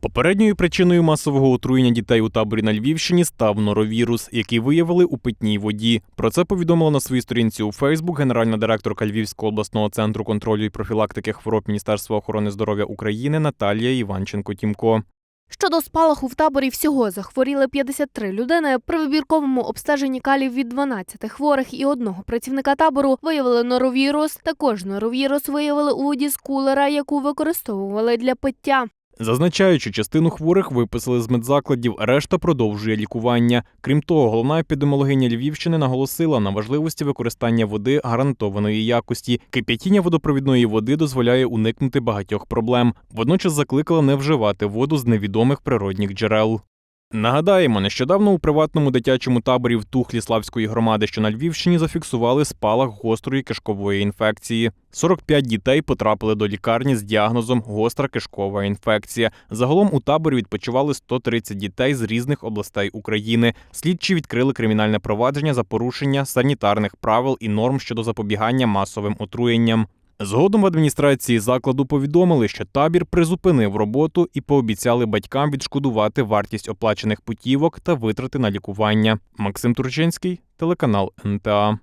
Попередньою причиною масового отруєння дітей у таборі на Львівщині став норовірус, який виявили у питній воді. Про це повідомила на своїй сторінці у Фейсбук генеральна директорка Львівського обласного центру контролю і профілактики хвороб Міністерства охорони здоров'я України Наталія Іванченко-Тімко. Щодо спалаху в таборі всього захворіли 53 людини. При вибірковому обстеженні калів від 12 хворих і одного працівника табору виявили норовірус. Також норовірус виявили у воді з кулера, яку використовували для пиття. Зазначаючи, частину хворих виписали з медзакладів, решта продовжує лікування. Крім того, головна епідемологиня Львівщини наголосила на важливості використання води гарантованої якості. Кип'ятіння водопровідної води дозволяє уникнути багатьох проблем. Водночас закликала не вживати воду з невідомих природних джерел. Нагадаємо, нещодавно у приватному дитячому таборі в Тухлі Славської громади, що на Львівщині, зафіксували спалах гострої кишкової інфекції. 45 дітей потрапили до лікарні з діагнозом гостра кишкова інфекція. Загалом у таборі відпочивали 130 дітей з різних областей України. Слідчі відкрили кримінальне провадження за порушення санітарних правил і норм щодо запобігання масовим отруєнням. Згодом в адміністрації закладу повідомили, що табір призупинив роботу і пообіцяли батькам відшкодувати вартість оплачених путівок та витрати на лікування. Максим Турчинський, телеканал НТА.